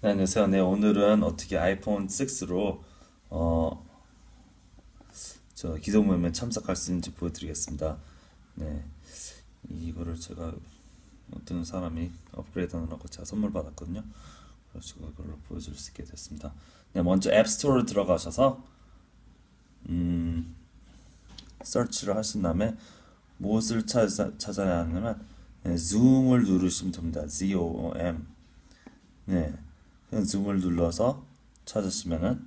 네, 안녕하세요. 네, 오늘은 어떻게 아이폰 6로 어, 저 기도 모임에 참석할 수 있는지 보여드리겠습니다. 네, 이거를 제가 어떤 사람이 업그레이드 하느라고 제가 선물 받았거든요. 그래서 이걸로 보여줄 수 있게 됐습니다. 네, 먼저 앱스토어로 들어가셔서 음, 서치를 하신 다음에 무엇을 찾아, 찾아야 하냐면 네, zoom을 누르시면 됩니다. Z-O-O-M 네, 그냥 줌을 눌러서 찾으시면은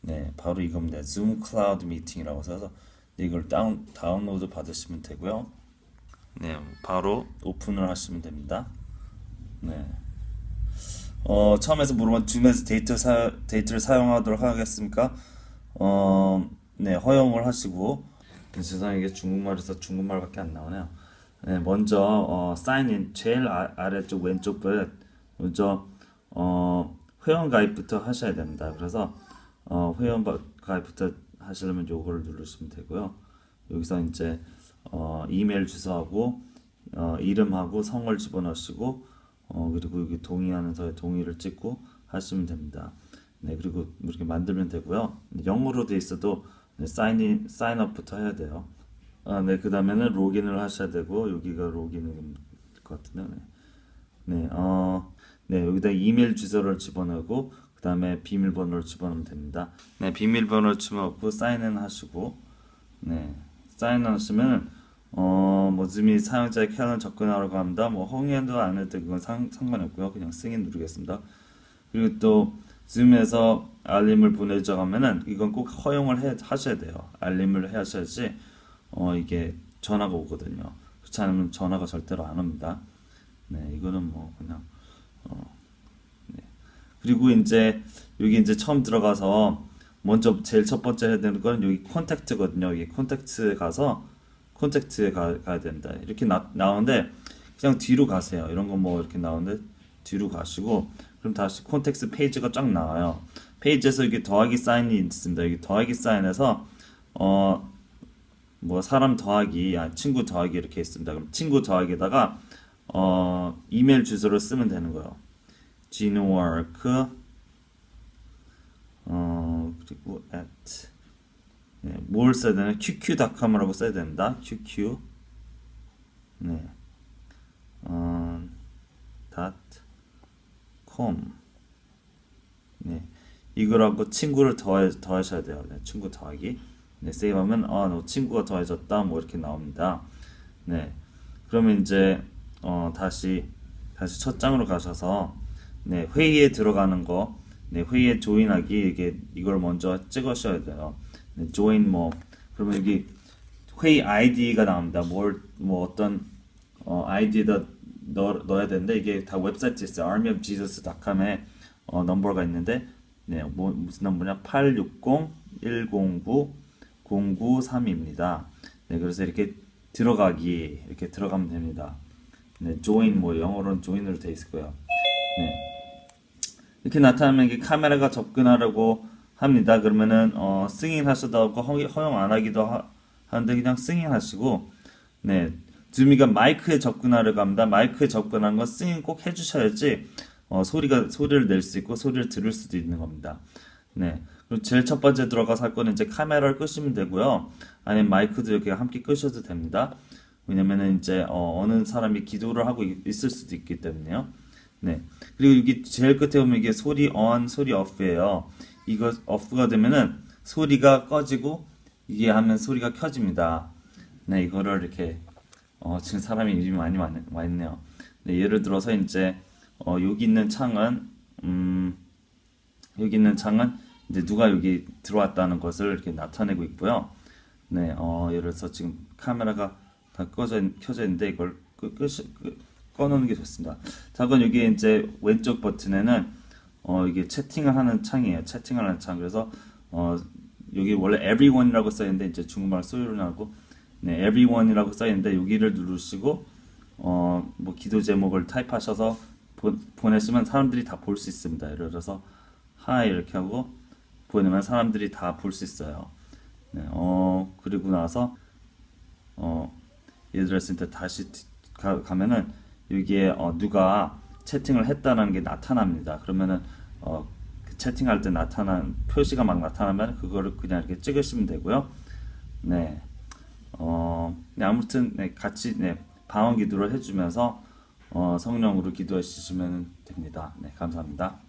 네 바로 이겁니다. 줌 클라우드 미팅이라고 써서 이걸 다운 다운로드 받으시면 되고요. 네 바로 오픈을 하시면 됩니다. 네. 어 처음에서 물어본 줌에서 데이터 사 데이터를 사용하도록 하겠습니까? 어, 네 허용을 하시고 세상에 이게 중국말에서 중국말밖에 안 나오네요. 네 먼저 어, 사인인 제일 아, 아래쪽 왼쪽 끝 먼저 어, 회원 가입부터 하셔야 됩니다. 그래서 어, 회원 가입부터 하시려면 요거를 누르시면 되고요. 여기서 이제 어, 이메일 주소하고 어, 이름하고 성을 집어넣으시고 어, 그리고 여기 동의하는 서에 동의를 찍고 하시면 됩니다. 네, 그리고 이렇게 만들면 되고요. 영어로 돼 있어도 네, 사인인 사인업부터 해야 돼요. 아, 네, 그 다음에는 로그인을 하셔야 되고 여기가 로그인인 것 같은데, 네, 네, 어. 네, 여기다 이메일 주소를 집어넣고 그 다음에 비밀번호를 집어넣으면 됩니다. 네, 비밀번호를 집어넣고 사인인 하시고 네, 사인 하시면 어, 뭐 즈미 사용자의 캐논 접근하라고 합니다. 뭐 홍해도 안 해도 그건 상, 상관없고요. 그냥 승인 누르겠습니다. 그리고 또 줌에서 알림을 보내자고 하면은 이건 꼭 허용을 해, 하셔야 돼요. 알림을 해 하셔야지 어, 이게 전화가 오거든요. 그렇지 않으면 전화가 절대로 안 옵니다. 네, 이거는 뭐 그냥. 그리고 이제 여기 이제 처음 들어가서 먼저 제일 첫 번째 해야 되는 건 여기 콘택트거든요. 여기 콘택트 가서 콘택트에 가, 가야 된다. 이렇게 나, 나오는데 그냥 뒤로 가세요. 이런 거 뭐 이렇게 나오는데 뒤로 가시고 그럼 다시 콘택트 페이지가 쫙 나와요. 페이지에서 여기 더하기 사인이 있습니다. 여기 더하기 사인에서 어 뭐 사람 더하기, 아, 친구 더하기 이렇게 있습니다. 그럼 친구 더하기에다가 어, 이메일 주소를 쓰면 되는 거예요. Gnowork 어, 그리고 at 네, 뭘 써야 되나? qq.com이라고 써야 됩니다. qq 네. 어, dot 네. 이거라고 친구를 더해, 더하셔야 돼요. 네, 친구 더하기. 네, 세이브하면 아, 너 친구가 더해졌다. 뭐 이렇게 나옵니다. 네. 그러면 이제 어, 다시 다시 첫 장으로 가셔서 네, 회의에 들어가는 거, 네, 회의에 조인하기 이게 이걸 먼저 찍으셔야 돼요. 네, join 뭐 그러면 여기 회의 아이디가 나옵니다. 뭘 뭐 어떤 어, 아이디에다 넣, 넣어야 되는데 이게 다 웹사이트 있어요. armyofjesus.com에 어, 넘버가 있는데 네, 뭐, 무슨 넘버냐? 860-109-093입니다. 네, 그래서 이렇게 들어가기 이렇게 들어가면 됩니다. 네, join 뭐 영어로는 join으로 돼 있을 거예요. 네. 이렇게 나타나면 이게 카메라가 접근하라고 합니다. 그러면은 어, 승인 하셔도 하고 허용 안 하기도 하, 하는데 그냥 승인 하시고 네. 즈미가 마이크에 접근하려고 합니다. 마이크에 접근한 건 승인 꼭 해주셔야지 어, 소리가 소리를 낼 수 있고 소리를 들을 수도 있는 겁니다. 네. 그리고 제일 첫 번째 들어가서 할 거는 이제 카메라를 끄시면 되고요. 아니면 마이크도 이렇게 함께 끄셔도 됩니다. 왜냐면은 이제 어, 느 사람이 기도를 하고 있을 수도 있기 때문에요. 네. 그리고 여기 제일 끝에 보면 이게 소리 on, 소리 off예요. 이거 off가 되면은 소리가 꺼지고 이게 하면 소리가 켜집니다. 네, 이거를 이렇게 어, 지금 사람이 이름이 많이 와 있네요. 네, 예를 들어서 이제 어, 여기 있는 창은 음, 여기 있는 창은 이제 누가 여기 들어왔다는 것을 이렇게 나타내고 있고요. 네, 어, 예를 들어서 지금 카메라가 다 꺼져 켜져 있는데 이걸 끄, 끄, 끄, 꺼놓는 게 좋습니다. 자, 그럼 여기 이제 왼쪽 버튼에는 어, 이게 채팅을 하는 창이에요. 채팅을 하는 창. 그래서 어, 여기 원래 everyone이라고 써 있는데 이제 중국말 나고 네, everyone이라고 써 있는데 여기를 누르시고 어, 뭐 기도 제목을 타입하셔서 보, 보내시면 사람들이 다 볼 수 있습니다. 예를 들어서 hi 이렇게 하고 보내면 사람들이 다 볼 수 있어요. 네, 어, 그리고 나서 어, 예를 들어서 다시 가, 면은 여기에 어, 누가 채팅을 했다는 게 나타납니다. 그러면은 어, 그 채팅할 때 나타난 표시가 막 나타나면 그거를 그냥 이렇게 찍으시면 되고요. 네. 어, 네, 아무튼 네, 같이 네, 방언 기도를 해주면서 어, 성령으로 기도해 주시면 됩니다. 네, 감사합니다.